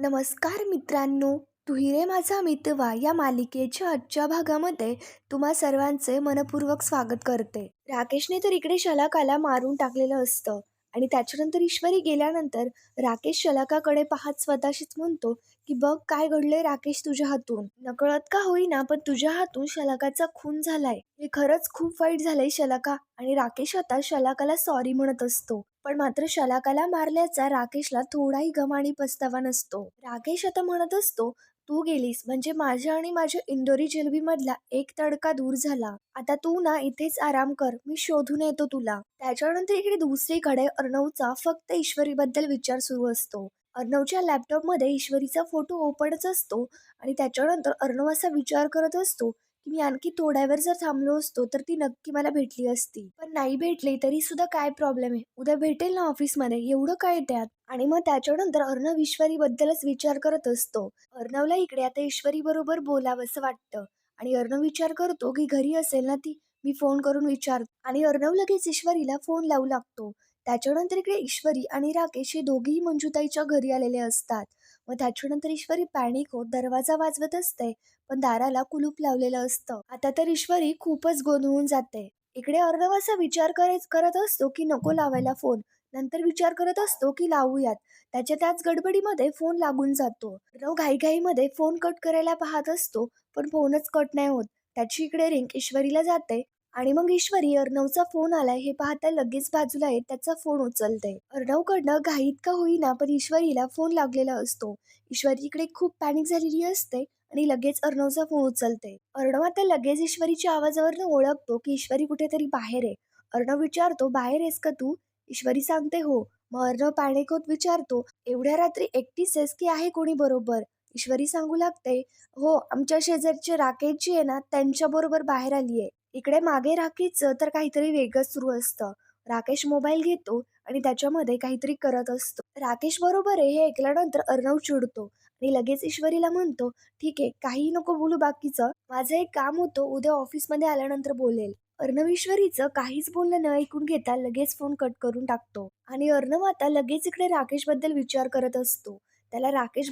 नमस्कार मित्रांनो तू हिरे माझा मितवा या मालिकेच्या आजच्या भागामध्ये तुम्हा सर्वांचे मनपूर्वक स्वागत करते. राकेशने तर इकडे शलाकाला मारून टाकलेलं असतं. आणि त्याच्यानंतर ईश्वरी गेल्यानंतर राकेश शलाकाकडे पाहत स्वतःशीच म्हणतो की बघ काय घडलंय राकेश तुझ्या हातून. नकळत का होईना पण तुझ्या हातून शलाकाचा खून झालाय. हे खरंच खूप वाईट झालंय शलाका. आणि राकेश आता शलाकाला सॉरी म्हणत असतो. पण मात्र शलाकाला मारल्याचा राकेशला थोडाही गमाणी आणि पस्तावा नसतो. राकेश आता म्हणत असतो तू गेलीस म्हणजे माझ्या आणि माझ्या इंदोरी जिलबीमधला एक तडका दूर झाला. आता तू ना इथेच आराम कर मी शोधून येतो तुला. त्याच्यानंतर इकडे दुसरीकडे अर्णवचा फक्त ईश्वरीबद्दल विचार सुरू असतो. अर्णवच्या लॅपटॉपमध्ये ईश्वरीचा फोटो ओपनच असतो आणि त्याच्यानंतर अर्णव असा विचार करत असतो की मी आणखी थोड्या वेळ जर थांबलो असतो तर ती नक्की मला भेटली असती. पण नाही भेटली तरी सुद्धा काय प्रॉब्लेम आहे? उद्या भेटेल ना ऑफिसमध्ये एवढं काय त्यात? आणि मग त्याच्यानंतर अर्णव ईश्वरी बद्दलच विचार करत असतो. अर्णवला इकडे आता ईश्वरी बरोबर बोलावंसं वाटतं. आणि अर्णव विचार करतो की घरी असेल ना ती मी फोन करून विचार आणि अर्णव लगेच ईश्वरीला फोन लावू लागतो. त्याच्यानंतर इकडे ईश्वरी आणि राकेश हे दोघेही मंजुताईच्या घरी आलेले असतात. मग त्याच्यानंतर ईश्वरी पॅनिक होत दरवाजा वाजवत असते पण दाराला कुलूप लावलेलं असतं. आता तर ईश्वरी खूपच गोंधळून जाते. इकडे अर्णव असा विचार करत करत असतो की नको लावायला फोन नंतर विचार करत असतो की लावूयात. त्याच्या त्याच गडबडीमध्ये फोन लागून जातो. अर्णव घाईघाईमध्ये फोन कट करायला पाहत असतो पण फोनच कट नाही होत. त्याची इकडे रिंग ईश्वरीला जाते. आणि मग ईश्वरी अर्णवचा फोन आलाय हे पाहता लगेच बाजूला येत त्याचा फोन उचलते अर्णवकडनं घाईत का होईना पण ईश्वरीला फोन लागलेला असतो. ईश्वरी इकडे खूप पॅनिक झालेली असते आणि लगेच अर्णवचा फोन उचलते अर्णव आता लगेच ईश्वरीच्या आवाजावरनं ओळखतो की ईश्वरी कुठेतरी बाहेर आहे. अर्णव विचारतो बाहेर आहेस का तू? ईश्वरी सांगते हो. मग अर्णव पॅनिक विचारतो एवढ्या रात्री एकटीच आहेस की आहे कोणी बरोबर? ईश्वरी सांगू लागते हो आमच्या शेजारचे राकेश जी आहे ना त्यांच्या बरोबर बाहेर आली आहे इकडे मागे राकेशचं तर काहीतरी वेगळंच सुरू असतं. राकेश मोबाईल घेतो आणि त्याच्यामध्ये काहीतरी करत असतो. राकेश बरोबर आहे हे ऐकल्यानंतर अर्णव चिडतो आणि लगेच ईश्वरीला म्हणतो ठीक आहे काही नको बोलू बाकीचं. माझं एक काम होतं उद्या ऑफिसमध्ये आल्यानंतर बोलेल. अर्णव ईश्वरीचं काहीच बोलणं न ऐकून घेता लगेच फोन कट करून टाकतो. आणि अर्णव आता लगेच इकडे राकेशबद्दल विचार करत असतो. त्याला राकेश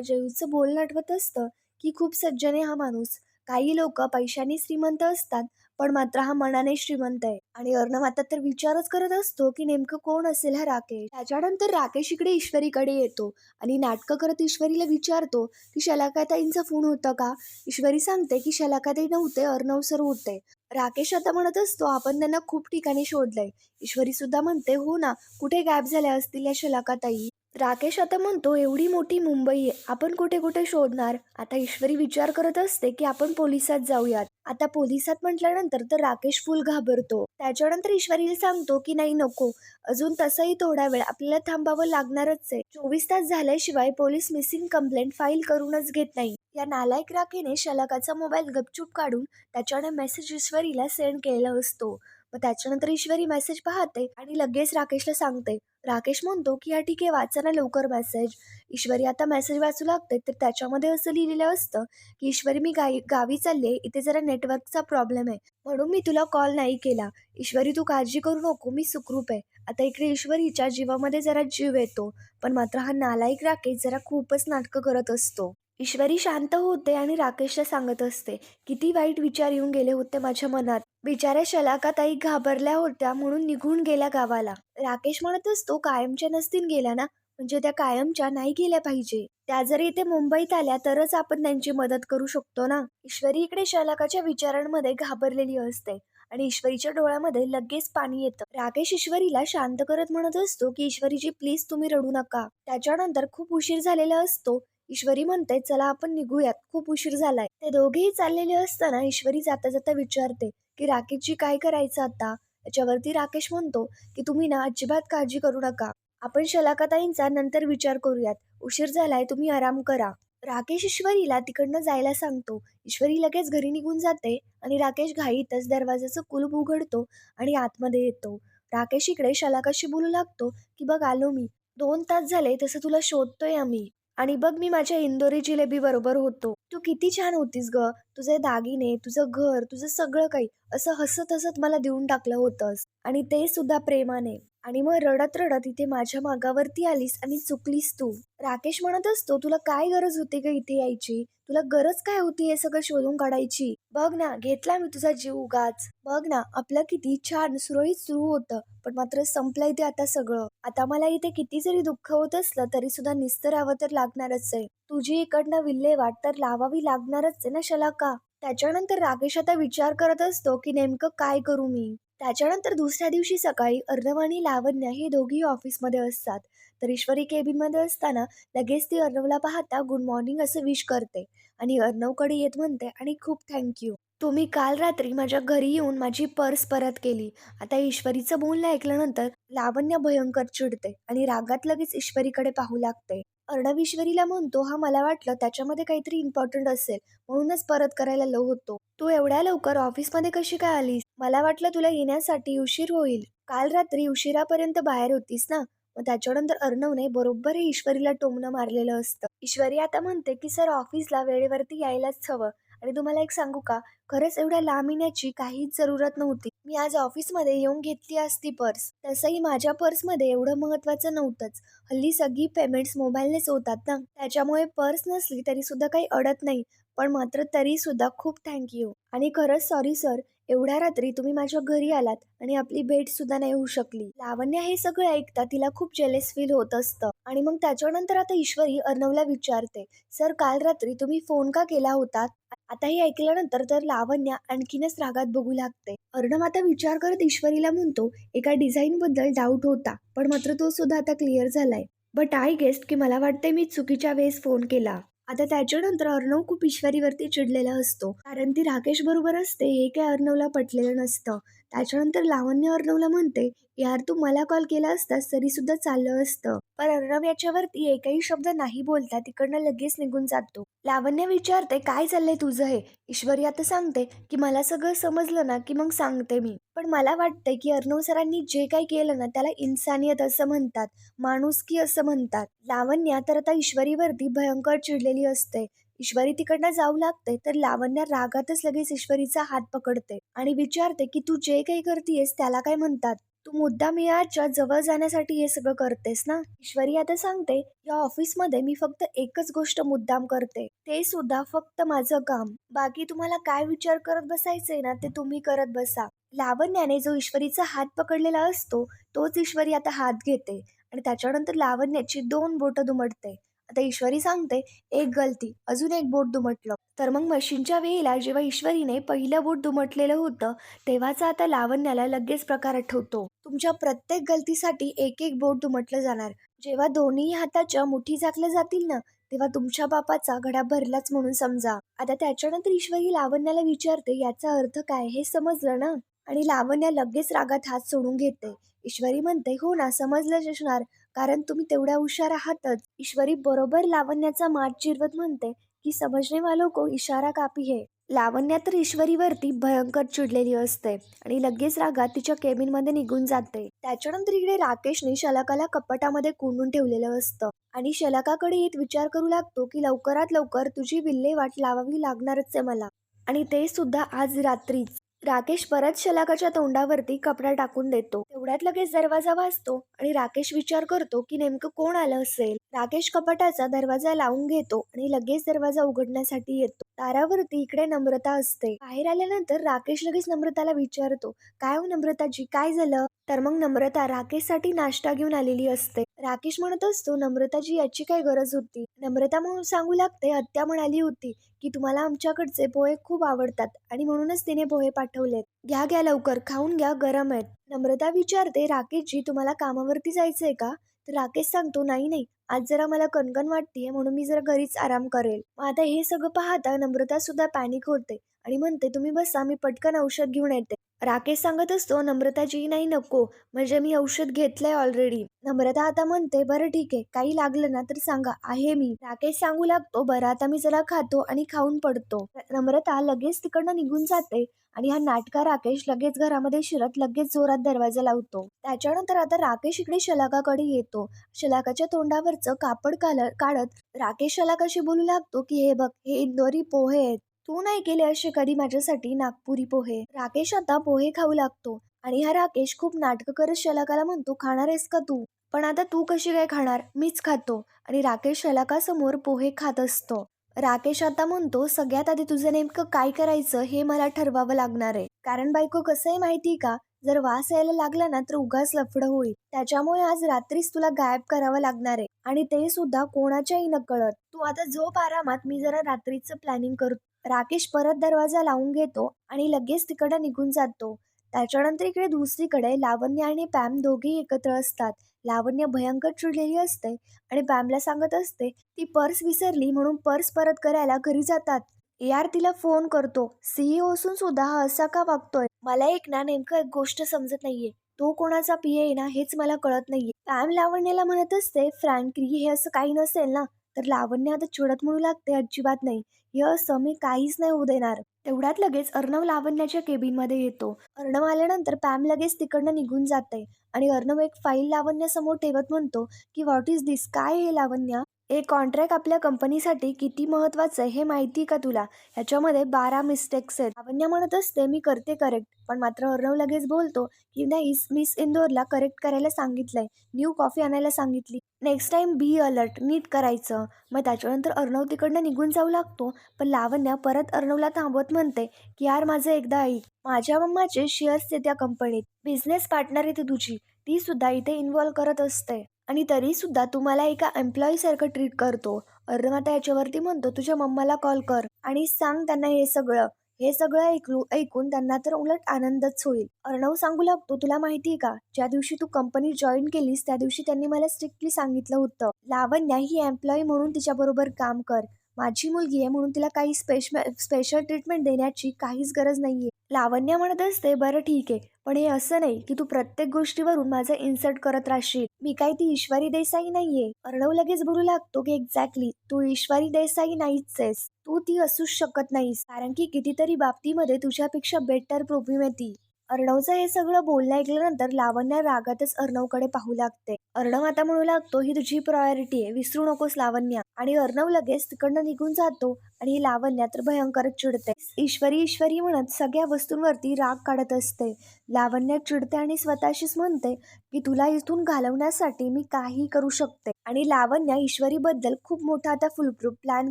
जेऊचं बोलणं आठवत असतं की खूप सज्जने हा माणूस. काही लोक पैशाने श्रीमंत असतात पण मात्र हा मनाने श्रीमंत आहे. आणि अर्णव आता तर विचारच करत असतो की नेमकं कोण असेल हा राकेश. त्याच्यानंतर राकेश इकडे ईश्वरीकडे येतो आणि नाटकं करत ईश्वरीला विचारतो की शलाकाताईंचा फोन होता का? ईश्वरी सांगते की शलाकाताई नव्हते अर्णव सर होते. राकेश आता म्हणत असतो आपण त्यांना खूप ठिकाणी शोधलंय. ईश्वरी सुद्धा म्हणते हो ना कुठे गॅप झाल्या असतील या शलाकाताई? राकेश आता म्हणतो एवढी मोठी मुंबई आहे आपण कुठे कुठे शोधणार? आता ईश्वरी विचार करत असते की आपण पोलिसात जाऊयात. आता पोलिसात म्हटल्यानंतर तर राकेश फुल घाबरतो. त्याच्यानंतर ईश्वरीला सांगतो की नाही नको. अजून तसंही थोडा वेळ आपल्याला थांबावं लागणारच आहे. चोवीस तास झाल्याशिवाय पोलीस मिसिंग कंप्लेंट फाईल करूनच घेत नाही. या नालायक राखेने शलाकाचा मोबाईल गपचूप काढून त्याच्याने मेसेज ईश्वरीला सेंड केलेला असतो. मग त्याच्यानंतर ईश्वरी मेसेज पाहते आणि लगेच राकेशला सांगते. राकेश म्हणतो की या ठीक आहे वाचा ना लवकर मेसेज ईश्वरी आता मेसेज वाचू लागते तर त्याच्यामध्ये असं लिहिलेलं असतं की ईश्वरी मी गाई गावी चालले इथे जरा नेटवर्कचा प्रॉब्लेम आहे. म्हणून मी तुला कॉल नाही केला. ईश्वरी तू काळजी करू नको मी सुखरूप आहे. आता इकडे ईश्वरीच्या जीवामध्ये जरा जीव येतो पण मात्र हा नालायक राकेश जरा खूपच नाटकं करत असतो. ईश्वरी शांत होते आणि राकेशला सांगत असते किती वाईट विचार येऊन गेले होते माझ्या मनात. बिचाऱ्या शलाकाताई घाबरल्या होत्या म्हणून निघून गेल्या गावाला. राकेश म्हणत असतो कायमच्या नसतील गेल्या ना? म्हणजे त्या कायमच्या नाही गेल्या पाहिजे. त्या जरी इथे मुंबईत आल्या तरच आपण त्यांची मदत करू शकतो ना? ईश्वरी इकडे शलाकाच्या विचारांमध्ये घाबरलेली असते आणि ईश्वरीच्या डोळ्यामध्ये लगेच पाणी येतं. राकेश ईश्वरीला शांत करत म्हणत असतो की ईश्वरीजी प्लीज तुम्ही रडू नका. त्याच्यानंतर खूप उशीर झालेला असतो. ईश्वरी म्हणते चला आपण निघूयात. खूप उशीर झालाय. ते दोघेही चाललेले असताना ईश्वरी जाता जाता विचारते की राकेशजी काय करायचं आता? त्याच्यावरती राकेश म्हणतो की तुम्ही ना अजिबात काळजी करू नका. आपण शलाकाताईंचा नंतर विचार करूयात. उशीर झालाय तुम्ही आराम करा. राकेश ईश्वरीला तिकडनं जायला सांगतो. ईश्वरी लगेच घरी निघून जाते आणि राकेश घाईतच दरवाजाचं कुलूप उघडतो आणि आतमध्ये येतो. राकेश इकडे शलाकाशी बोलू लागतो की बघ आलो मी. दोन तास झाले तसं तुला शोधतोय आम्ही. आणि बघ मी माझ्या इंदोरी जिलेबी बरोबर होतो. तू किती छान होतीस ग. तुझे दागिने तुझं घर तुझं सगळं काही असं हसत हसत मला देऊन टाकलं होतंस. आणि ते सुद्धा प्रेमाने. आणि मग रडत रडत इथे माझ्या मागावरती आलीस आणि चुकलीस तू. राकेश म्हणत असतो तुला काय गरज होती का इथे यायची? तुला गरज काय होती हे सगळं शोधून काढायची? बघ ना घेतला मी तुझा जीव उगाच. बघ ना आपलं किती छान सुरळीत सुरू होतं पण मात्र संपलंय ते आता सगळं. आता मला इथे किती जरी दुःख होत असलं तरी सुद्धा निस्तरावं तर लागणारच आहे. तुझी इकडनं विल्हेवाट तर लावावी लागणारच आहे ना शलाका? त्याच्यानंतर राकेश आता विचार करत असतो की नेमकं काय करू मी? त्याच्यानंतर दुसऱ्या दिवशी सकाळी अर्णव आणि लावण्य हे दोघी ऑफिसमध्ये असतात. तर ईश्वरी केबिनमध्ये असताना लगेच ती अर्णवला पाहता गुड मॉर्निंग असं विश करते आणि अर्णवकडे येत म्हणते आणि खूप थँक्यू तुम्ही काल रात्री माझ्या घरी येऊन माझी पर्स परत केली. आता ईश्वरीचं बोलणं ऐकल्यानंतर लावण्य भयंकर चिडते आणि रागात लगेच ईश्वरीकडे पाहू लागते. अर्णव ईश्वरीला म्हणतो हा मला वाटलं त्याच्यामध्ये काहीतरी इम्पॉर्टंट असेल. म्हणूनच परत करायला लो होतो. तू एवढ्या लवकर ऑफिसमध्ये कशी काय आलीस? मला वाटलं तुला येण्यासाठी उशीर होईल. काल रात्री उशिरापर्यंत बाहेर होतीस ना? मग त्याच्यानंतर अर्णवने बरोबर हे ईश्वरीला टोमणं मारलेलं असतं. ईश्वरी आता म्हणते की सर ऑफिसला वेळेवरती यायलाच हवं. आणि तुम्हाला एक सांगू का? खरंच एवढ्या लांब येण्याची काहीच जरूरत नव्हती. मी आज ऑफिसमध्ये येऊन घेतली असती पर्स. तसंही माझ्या पर्समध्ये एवढं महत्त्वाचं नव्हतंच. हल्ली सगळी पेमेंट्स मोबाईलनेच होतात ना? त्याच्यामुळे पर्स नसली तरी सुद्धा काही अडत नाही. पण मात्र तरी सुद्धा खूप थँक्यू आणि खरंच सॉरी सर. एवढ्या रात्री तुम्ही माझ्या घरी आलात आणि आपली भेट सुद्धा नाही होऊ शकली. लावण्या हे सगळं ऐकता तिला खूप जेलेस फील होत असतं. आणि मग त्याच्यानंतर आता ईश्वरी अर्णवला विचारते सर काल रात्री तुम्ही फोन का केला होता? आता हे ऐकल्यानंतर तर लावण्य आणखीनच रागात बघू लागते. अर्णव आता विचार करत ईश्वरीला म्हणतो एका डिझाईन बद्दल डाऊट होता पण मात्र तो सुद्धा आता क्लिअर झालाय. बट आय गेस्ट की मला वाटतंय मी चुकीच्या वेळेस फोन केला. आता त्याच्यानंतर अर्णव खूप ईश्वरीवरती चिडलेला असतो. कारण ती राकेश बरोबर असते हे काय अर्णवला पटलेलं नसतं. त्याच्यानंतर लावण्य अर्णवला म्हणते यार तू मला कॉल केला असतास तरी सुद्धा चाललं असतं. पण अर्णव याच्यावरती एकही शब्द नाही बोलता तिकडनं लगेच निघून जातो. लावण्य विचारते काय चाललंय तुझं हे? ईश्वरी आता सांगते की मला सगळं समजलं ना की मग सांगते मी. पण मला वाटतंय की अर्णव सरांनी जे काही केलं ना त्याला इन्सानियत असं म्हणतात माणुसकी असं म्हणतात. लावण्या तर आता ईश्वरीवरती भयंकर चिडलेली असते. ईश्वरी तिकडनं जाऊ लागते तर लावण्या रागातच लगेच ईश्वरीचा हात पकडते आणि विचारते की तू जे काही करतेयस त्याला काय म्हणतात? तू मुद्दाम याच्या जवळ जाण्यासाठी हे सगळं करतेस ना? ईश्वरी आता सांगते या ऑफिसमध्ये मी फक्त एकच गोष्ट मुद्दाम करते. ते सुद्धा फक्त माझं काम. बाकी तुम्हाला काय विचार करत बसायचंय ना ते तुम्ही करत बसा. लावण्याने जो ईश्वरीचा हात पकडलेला असतो तोच ईश्वरी आता हात घेते आणि त्याच्यानंतर लावण्याची दोन बोटं दुमटते आता ईश्वरी सांगते एक गलती अजून एक बोट दुमटलं. तर मग मशीनच्या वेळेला जेव्हा ईश्वरीने पहिलं बोट दुमटलेलं होतं तेव्हाच आता लावण्याला लगेच प्रकार आठवतो. तुमच्या प्रत्येक गलतीसाठी एक एक बोट दुमटलं जाणार. जेव्हा दोन्ही हाताच्या मुठी झाकल्या जातील ना तेव्हा तुमच्या बापाचा घडा भरलाच म्हणून समजा. आता त्याच्यानंतर ईश्वरी लावण्याला विचारते याचा अर्थ काय हे समजलं ना? आणि लावण्या लगेच रागात हात सोडून घेते. ईश्वरी म्हणते हो ना समजलंच असणार. कारण तुम्ही तेवढ्या हुशार आहातच. ईश्वरी बरोबर लावण्याचा माठ चिरवत म्हणते की समजणे वालो को इशारा कापी है. लावण्या तर ईश्वरीवरती भयंकर चिडलेली असते आणि लगेच रागात तिच्या केबिनमध्ये निघून जाते. त्याच्यानंतर इकडे राकेशने शलाकाला कपाटामध्ये कोंडून ठेवलेलं असतं. आणि शलाकाकडे येत विचार करू लागतो की लवकरात लवकर तुझी विल्हेवाट लावावी लागणारच आहे मला. आणि ते सुद्धा आज रात्रीच. राकेश परत शलाकाच्या तोंडावरती कपडा टाकून देतो. तेवढ्यात लगेच दरवाजा वाजतो आणि राकेश विचार करतो की नेमकं कोण आलं असेल. राकेश कपाटाचा दरवाजा लावून घेतो आणि लगेच दरवाजा उघडण्यासाठी येतो. दारावरती इकडे नम्रता असते. बाहेर आल्यानंतर राकेश लगेच नम्रताला विचारतो काय हो नम्रताजी? काय झालं? तर मग नम्रता राकेशसाठी नाश्ता घेऊन आलेली असते. राकेश म्हणत असतो नम्रताजी याची काय गरज होती? नम्रता म्हणून सांगू लागते हत्या म्हणाली होती की तुम्हाला आमच्याकडचे पोहे खूप आवडतात आणि म्हणूनच तिने पोहे पाठवलेत. घ्या घ्या लवकर खाऊन घ्या गरम आहेत. नम्रता विचारते राकेशजी तुम्हाला कामावरती जायचंय का? तर राकेश सांगतो नाही नाही. आज जरा मला कणकण वाटतेय म्हणून मी जरा घरीच आराम करेल. मग आता हे सगळं पाहता नम्रता सुद्धा पॅनिक होते. आणि म्हणते तुम्ही बसा मी पटकन औषध घेऊन येते. राकेश सांगत असतो नम्रताजी नाही नको. म्हणजे मी औषध घेतलंय ऑलरेडी नम्रता आता म्हणते बरं ठीक आहे. काही लागलं ना तर सांगा. आहे मी. राकेश सांगू लागतो बरं आता मी जरा खातो आणि खाऊन पडतो. नम्रता लगेच तिकडनं निघून जाते आणि हा नाटका राकेश लगेच घरामध्ये शिरत लगेच जोरात दरवाजा लावतो. त्याच्यानंतर आता राकेश इकडे शलाकाकडे येतो. शलाकाच्या तोंडावरचं कापड काल काढत राकेश शलाकाशी बोलू लागतो की हे बघ हे इंदोरी पोहे आहेत. तू नाही केले असे कधी माझ्यासाठी नागपुरी पोहे. राकेश आता पोहे खाऊ लागतो आणि हा राकेश खूप नाटकं करत शलाकाला म्हणतो खाणार आहेस का तू? पण आता तू कशी काय खाणार? मीच खातो. आणि राकेश शलाकासमोर पोहे खात असतो. राकेश आता म्हणतो सगळ्यात आधी तुझं नेमकं काय करायचं हे मला ठरवावं लागणार आहे. कारण बायको कसं आहे माहिती का? जर वास यायला लागला ना तर उगाच लफडं होईल. त्याच्यामुळे आज रात्रीच तुला गायब करावं लागणार आहे. आणि ते सुद्धा कोणाच्याही नकळत तू आता झोप आरामात मी जरा रात्रीचं प्लॅनिंग करतो. राकेश परत दरवाजा लावून घेतो आणि लगेच तिकडे निघून जातो. त्याच्यानंतर इकडे दुसरीकडे लावण्य आणि पॅम दोघेही एकत्र असतात. लावण्य भयंकर चिडलेली असते आणि पॅमला सांगत असते ती पर्स विसरली म्हणून पर्स परत करायला घरी जातात. यार तिला फोन करतो. सीईओ असून सुद्धा हा असा का वागतोय? मला एक ना नेमकं एक गोष्ट समजत नाहीये. तो कोणाचा पी आहे ना हेच मला कळत नाहीये. पॅम लावण्याला म्हणत असते फ्रँकली हे असं काही नसेल ना. तर लावण्य आता चिडत म्हणू लागते अजिबात नाही. हे असं मी काहीच नाही होऊ देणार. तेवढ्यात लगेच अर्णव लावण्याच्या केबिनमध्ये येतो. अर्णव आल्यानंतर पॅम लगेच तिकडनं निघून जाते आणि अर्णव एक फाईल लावण्यासमोर ठेवत म्हणतो की व्हॉट इज दिस काय हे लावण्या? हे कॉन्ट्रॅक्ट आपल्या कंपनीसाठी किती महत्वाचं आहे हे माहिती का तुला? ह्याच्यामध्ये बारा मिस्टेक्स आहेत. लावण्या म्हणत असते मी करते करेक्ट पण मात्र अर्णव लगेच बोलतो की नाही मिस इंदोरला करेक्ट करायला सांगितलंय. न्यू कॉफी आणायला सांगितली. नेक्स्ट टाइम बी अलर्ट नीट करायचं. मग त्याच्यानंतर अर्णव तिकडनं निघून जाऊ लागतो. पण लावण्या परत अर्णवला थांबवत म्हणते की यार माझं एकदा ऐक. माझ्या मम्माचे शेअर्स त्या कंपनीत बिझनेस पार्टनर आहे ती तुझी. ती सुद्धा इथे इन्व्हॉल्व करत असते. आणि तरीसुद्धा तू तुम्हाला एका एम्प्लॉईसारखं ट्रीट करतो. अर्णव आता याच्यावरती म्हणतो तुझ्या मम्माला कॉल कर आणि सांग त्यांना हे सगळं. हे सगळं ऐकू ऐकून त्यांना तर उलट आनंदच होईल. अर्णव सांगू लागतो तुला माहिती का? ज्या दिवशी तू कंपनी जॉईन केलीस त्या दिवशी त्यांनी मला स्ट्रिक्टली सांगितलं होतं. लावण्या ही एम्प्लॉई म्हणून तिच्याबरोबर काम कर. माझी मुलगी आहे म्हणून तिला काही स्पेश स्पेशल ट्रीटमेंट देण्याची काहीच गरज नाहीये. लावण्य म्हणत असते बरं ठीक आहे पण हे असं नाही की तू प्रत्येक गोष्टीवरून माझं इन्सर्ट करत राहशील. मी काही ती ईश्वरी देसाई नाहीये. अर्णव लगेच बोलू लागतो की एक्झॅक्टली तू ईश्वरी देसाई नाहीच आहेस. तू ती असूच शकत नाहीस. कारण की कितीतरी बाबतीमध्ये तुझ्यापेक्षा बेटर प्रॉब्लेम आहे ती अर्णवचं हे सगळं बोलणं ऐकल्यानंतर लावण्य रागातच अर्णवकडे पाहू लागते. अर्णव आता म्हणू लागतो ही तुझी प्रायोरिटी आहे. विसरू नकोस लावण्या. आणि अर्णव लगेच तिकडनं निघून जातो आणि लावण्या तर भयंकर चिडते. ईश्वरी ईश्वरी म्हणत सगळ्या वस्तूंवरती राग काढत असते. लावण्या चिडते आणि स्वतःशीच म्हणते की तुला इथून घालवण्यासाठी मी काही करू शकते. आणि लावण्या ईश्वरीबद्दल खूप मोठा आता फुलप्रूफ प्लॅन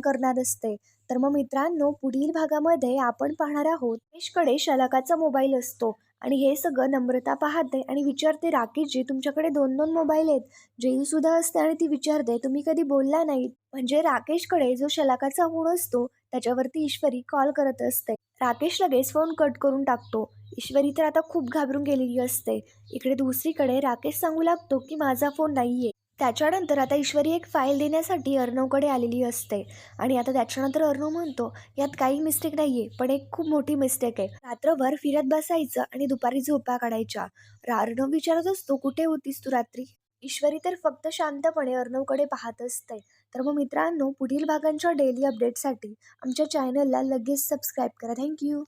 करणार असते. तर मग मित्रांनो पुढील भागामध्ये आपण पाहणार आहोत. शलकाचा शलाकाचा मोबाईल असतो. आणि हे सगळं नम्रता पाहते आणि विचारते राकेशजी तुमच्याकडे दोन दोन मोबाईल आहेत. जेयू सुद्धा असते आणि ती विचारते तुम्ही कधी बोलला नाही म्हणजे राकेशकडे जो शलाकाचा फोन असतो त्याच्यावरती ईश्वरी कॉल करत असते. राकेश लगेच फोन कट करून टाकतो. ईश्वरी तर आता खूप घाबरून गेलेली असते. इकडे दुसरीकडे राकेश सांगू लागतो की माझा फोन नाहीये. त्याच्यानंतर आता ईश्वरी एक फाईल देण्यासाठी अर्णवकडे आलेली असते. आणि आता त्याच्यानंतर अर्णव म्हणतो यात काही मिस्टेक नाही आहे पण एक खूप मोठी मिस्टेक आहे. रात्रभर फिरत बसायचं आणि दुपारी झोपा काढायच्या. अर्णव विचारत असतो कुठे होतीस तू रात्री? ईश्वरी तर फक्त शांतपणे अर्णवकडे पाहत असते. तर मग मित्रांनो पुढील भागांच्या डेली अपडेटसाठी आमच्या चॅनलला लगेच सबस्क्राईब करा. थँक्यू